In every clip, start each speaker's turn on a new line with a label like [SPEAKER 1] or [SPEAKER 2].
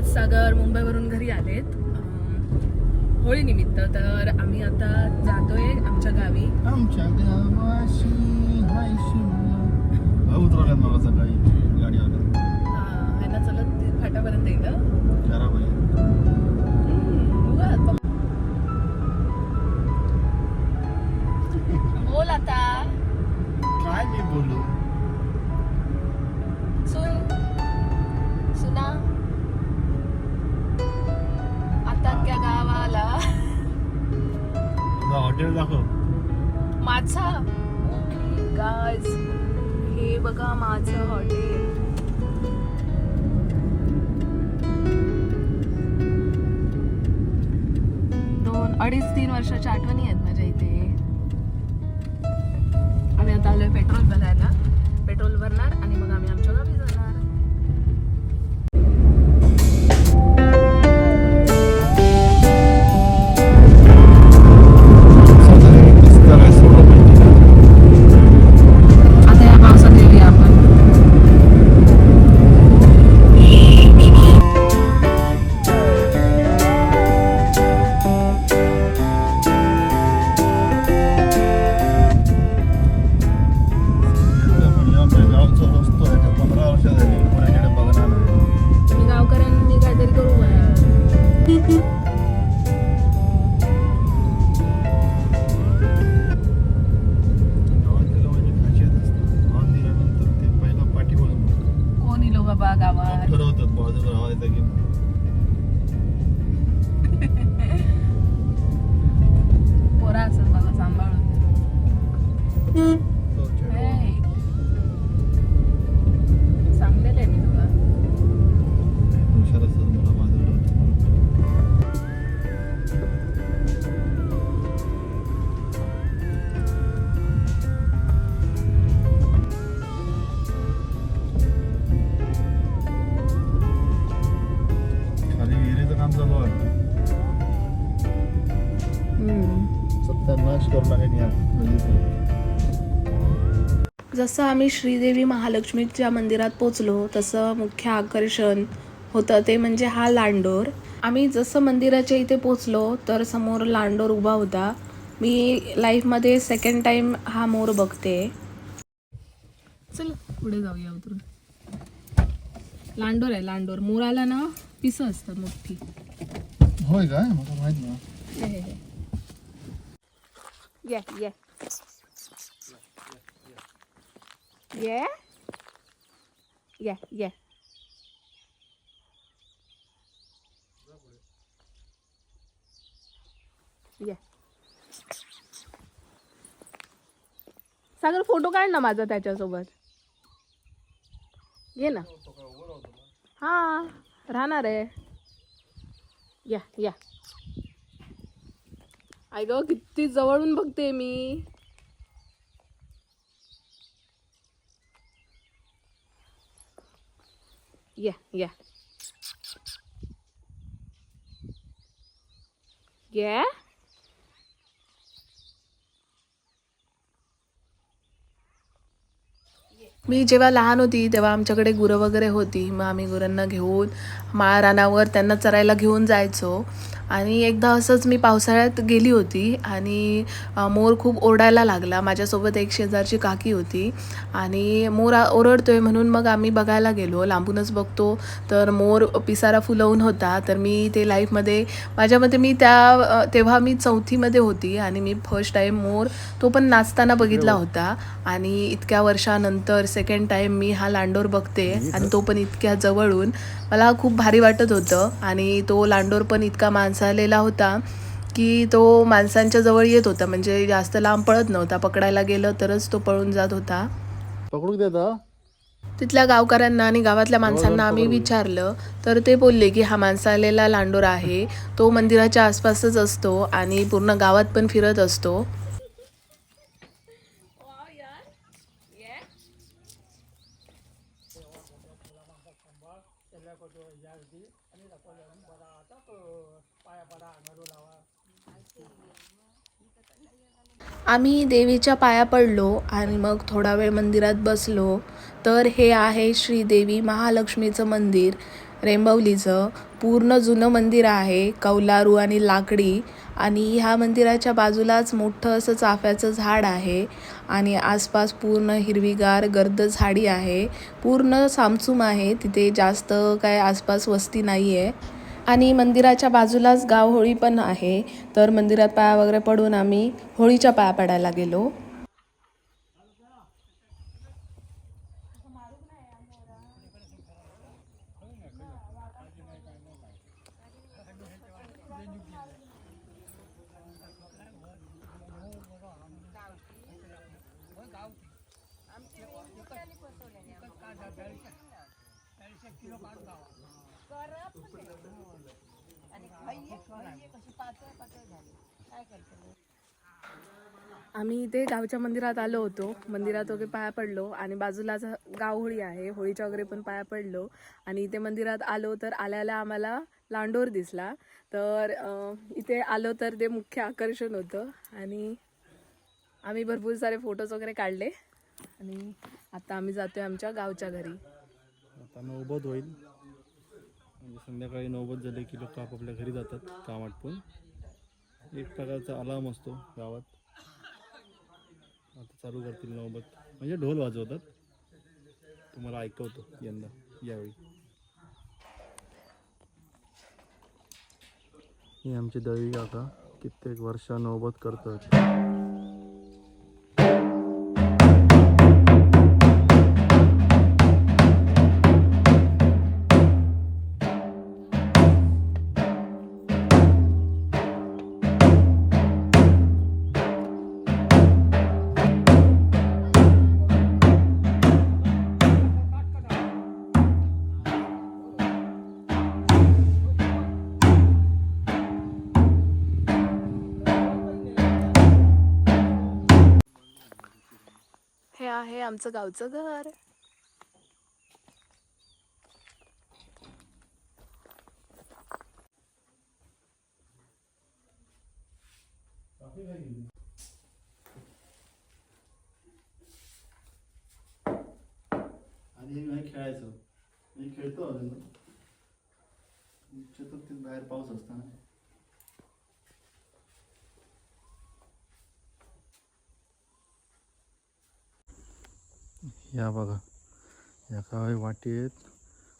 [SPEAKER 1] आज सागर मुंबईवरून घरी आलेत. अं, होळीनिमित्त तर आम्ही आता जातोय आमच्या गावी.
[SPEAKER 2] आमच्या गावाशी उतरवल्यात मला सकाळी गाडीवर
[SPEAKER 1] अं, ह्यांना चलत ते फाट्यापर्यंत येतं
[SPEAKER 2] हॉटेल दाखव.
[SPEAKER 1] माझा? गाज हे बघा माझं हॉटेल दोन अडीच तीन वर्षाच्या आठवणी आहेत माझ्या इथे. आम्ही आता आलोय पेट्रोल भरायला. पेट्रोल भरणार आणि मग बरं.
[SPEAKER 2] गावातल्या
[SPEAKER 1] जसं आम्ही श्रीदेवी महालक्ष्मीच्या मंदिरात पोचलो तसं मुख्य आकर्षण होतं ते म्हणजे हा लांडोर. आम्ही जसं मंदिराच्या इथे पोचलो तर समोर लांडोर उभा होता. मी लाईफमध्ये सेकंड टाइम हा मोर बघते. चल पुढे जाऊया उतरून. लांडोर आहे लांडोर. मोराला ना पिसं असतात मोठी.
[SPEAKER 2] होय काय? मला माहीत ना
[SPEAKER 1] Yeah, yeah. Yeah? Yeah, yeah. Yeah. Sagar photo काढ ना माझा त्याच्यासोबत ये ना हा राहणार आहे या या आई ग किती जवळून बघते मी या या या मी जेव्हा लहान होती तेव्हा आमच्याकडे गुरं वगैरे होती. मग आम्ही गुरांना घेऊन माळ रानावर त्यांना चरायला घेऊन जायचो. आणि एकदा असंच मी पावसाळ्यात गेली होती आणि मोर खूप ओरडायला लागला. माझ्यासोबत एक शेजारची काकी होती आणि मोर ओरडतोय म्हणून मग आम्ही बघायला गेलो. लांबूनच बघतो. तर मोर पिसारा फुलवून होता. तर मी ते लाईफमध्ये माझ्या मते मी त्या तेव्हा मी चौथीमध्ये होती आणि मी फर्स्ट टाईम मोर तो पण नाचताना बघितला होता. आणि इतक्या वर्षानंतर सेकंड टाईम मी हा लांडोर बघते आणि तो पण इतक्या जवळून. मला खूप भारी वाटत होतं. आणि तो लांडोर पण इतका माणसालेला होता की तो माणसांच्या जवळ येत होता. म्हणजे जास्त लांब पळत नव्हता. पकडायला गेलं तरच तो पळून जात होता.
[SPEAKER 2] पकडू देता
[SPEAKER 1] तिथल्या गावकऱ्यांना आणि गावातल्या माणसांना आम्ही विचारलं तर ते बोलले की हा माणसालेला लांडोर आहे. तो मंदिराच्या आसपासच असतो आणि पूर्ण गावात पण फिरत असतो. ಎಲ್ಲ ಕೊಟ್ಟು ಜಾಸ್ತಿ ಅಲ್ಲಿಲ್ಲ ಕೊಲ್ಲ ಬರ ಆತ ಪಾಯ ಪಡ ನಡು आम्ही देवीच्या पाया पडलो आणि मग थोडा वेळ मंदिरात बसलो. तर हे आहे श्रीदेवी महालक्ष्मीचं मंदिर. रेंबवलीचं. पूर्ण जुनं मंदिर आहे कौलारू आणि लाकडी. आणि ह्या मंदिराच्या बाजूलाच मोठं असं चाफ्याचं झाड आहे. आणि आसपास पूर्ण हिरवीगार गर्द झाडी आहे. पूर्ण सामसूम आहे. तिथे जास्त काय आसपास वस्ती नाही आहे आणि मंदिराच्या बाजूलाच गाव होळी पण आहे. तर मंदिरात पाया वगैरे पडून आम्ही होळीच्या पाया पडायला गेलो. आम्ही इथे गावच्या मंदिरात आलो होतो. मंदिरात वगैरे पाया पडलो आणि बाजूलाच गाव होळी आहे. होळीच्या वगैरे पण पाया पडलो. आणि इथे मंदिरात आलो तर आल्याला आम्हाला लांडोर दिसला. तर इथे आलो तर ते मुख्य आकर्षण होतं. आणि आम्ही भरपूर सारे फोटोज वगैरे काढले. आणि आता आम्ही जातोय आमच्या गावच्या घरी.
[SPEAKER 2] आता होईल. म्हणजे संध्याकाळी नौबत झाले की लोक आपापल्या घरी जातात काम आटपून. एक प्रकारचा अलार्म असतो गावात. आता चालू करतील नौबत म्हणजे ढोल वाजवतात. तुम्हाला ऐकवतो यंदा यावेळी. हे आमची दळवी काका कित्येक वर्ष नौबत करतात
[SPEAKER 1] आहे आमचं गावचं घर.
[SPEAKER 2] आणि नाही खेळायचो. मी खेळतो अजून. चतुर्थीत बाहेर पाऊस असताना. या बघा. या काय वाटेत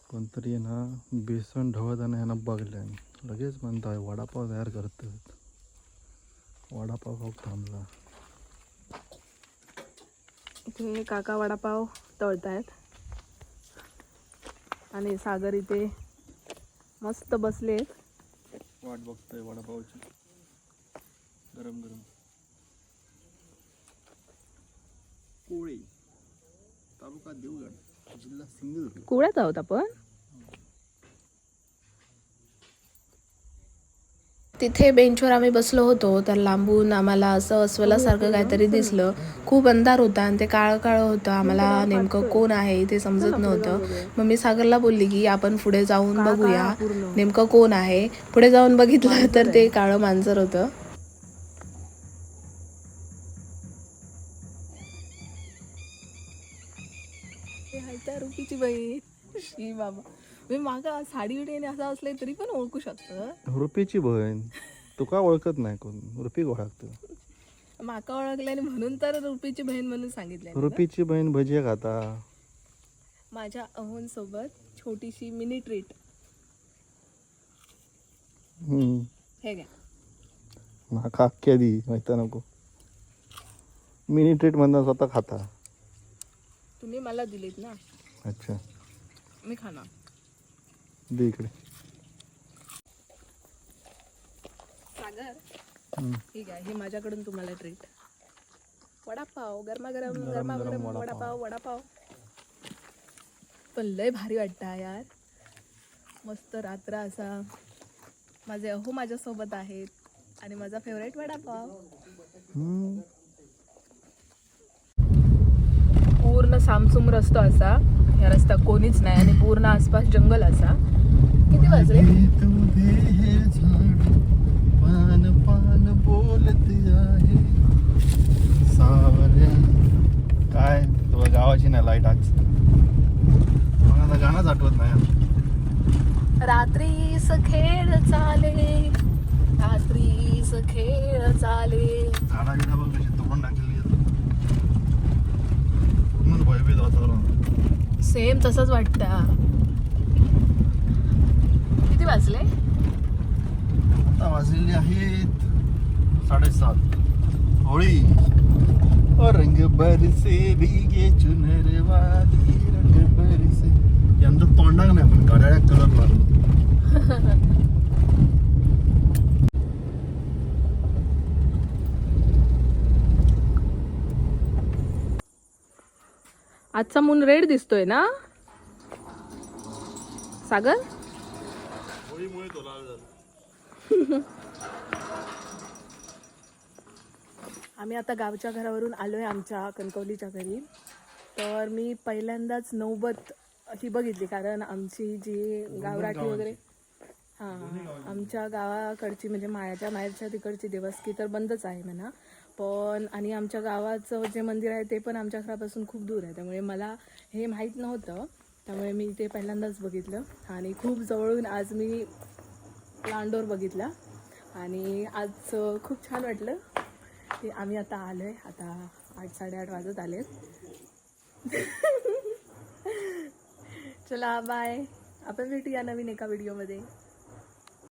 [SPEAKER 2] कोणतरी ना बेसन ढवळताना ह्यांना बघल्या. लगेच म्हणताय वडापाव तयार करतात वडापाव खाऊ थांबला.
[SPEAKER 1] इथे काका वडापाव तळतायत. आणि सागर इथे मस्त बसलेत.
[SPEAKER 2] वाट बघतोय वडापावची. गरम गरम कोळी तालुका देवगड जिल्हा सिंधुदुर्ग.
[SPEAKER 1] कुळ्यात आहोत आपण? तिथे बेंचवर आम्ही बसलो होतो. तर लांबून आम्हाला असं अस्वलासारखं काहीतरी दिसलं. खूप अंधार होता आणि ते काळं काळं होतं. आम्हाला नेमकं कोण आहे ते समजत नव्हतं. मग मी सागरला बोलली की आपण पुढे जाऊन बघूया नेमकं कोण आहे. पुढे जाऊन बघितलं तर ते काळं मांजर होतं. रुपीची बहीण. शी बाबा. मी मागा साडी बिडी असं असले तरी पण ओळखू शकतं.
[SPEAKER 2] रुपीची बहीण. तू का ओळखत नाही कोण? रुपी ओळखतो.
[SPEAKER 1] माका ओळखल्याने म्हणून तर रुपीची बहीण म्हणून सांगितले
[SPEAKER 2] रुपीची बहीण भजिया खाता
[SPEAKER 1] माझ्या अहोन सोबत छोटीशी मिनी ट्रीट
[SPEAKER 2] हम्म.
[SPEAKER 1] हे घ्या.
[SPEAKER 2] नाका अख्ख्या दी माहिती नको. मिनी ट्रीट म्हणता स्वतः खाता.
[SPEAKER 1] तुम्ही मला दिलीत ना.
[SPEAKER 2] अच्छा.
[SPEAKER 1] मी खाणार.
[SPEAKER 2] दे इकडे.
[SPEAKER 1] सागर. ठीक आहे हे माझ्याकडून तुम्हाला ट्रीट वडापाव गरमागरम
[SPEAKER 2] गरम
[SPEAKER 1] गरमागरम
[SPEAKER 2] वडापाव.
[SPEAKER 1] वडापाव वडापाव. पण लय भारी वाटतं यार. मस्त रात्र असा. माझे अहो माझ्यासोबत आहेत आणि माझा फेवरेट वडापाव. पूर्ण सामसूम रस्तो असा. या रस्ता कोणीच नाही आणि पूर्ण आसपास जंगल असा. किती वाजले?
[SPEAKER 2] हे काय? तुला गावाची नाही लाइट आज? मला आता गाणंच आठवत नाही.
[SPEAKER 1] रात्रीस खेळ चाले रात्रीस खेळ चाले
[SPEAKER 2] झाडा गिडा बघ कशी तोडून टाकलेली आहेत. पूर्ण भयभीत वातावरण.
[SPEAKER 1] सेम तसंच वाटतं. किती वाजले?
[SPEAKER 2] आता वाजलेली आहेत साडेसात. होळी. रंग बरसे भिगे चुनर वाली रंग बरसे यांचं तोंडाक नाही पण गाड्या कलर लागलो
[SPEAKER 1] आजचा मून रेड दिसतोय ना? सागर? आम्ही आता गावच्या घरावरून आलोय आमच्या कणकवलीच्या घरी. तर मी पहिल्यांदाच नौबत ही बघितली कारण आमची जी गावराठी वगैरे हां आमच्या गावाकडची म्हणजे मायाच्या माहेरच्या तिकडची देवस्की तर बंदच आहे म्हणा. पण आणि आमच्या गावाचं जे मंदिर आहे ते पण आमच्या घरापासून खूप दूर आहे. त्यामुळे मला हे माहीत नव्हतं. त्यामुळे मी ते पहिल्यांदाच बघितलं. आणि खूप जवळून आज मी लांडोर बघितला. आणि आज खूप छान वाटलं. की आम्ही आता आलो आहे आता आठ साडेआठ वाजत आले. चला बाय आपण भेटूया नवीन एका व्हिडिओमध्ये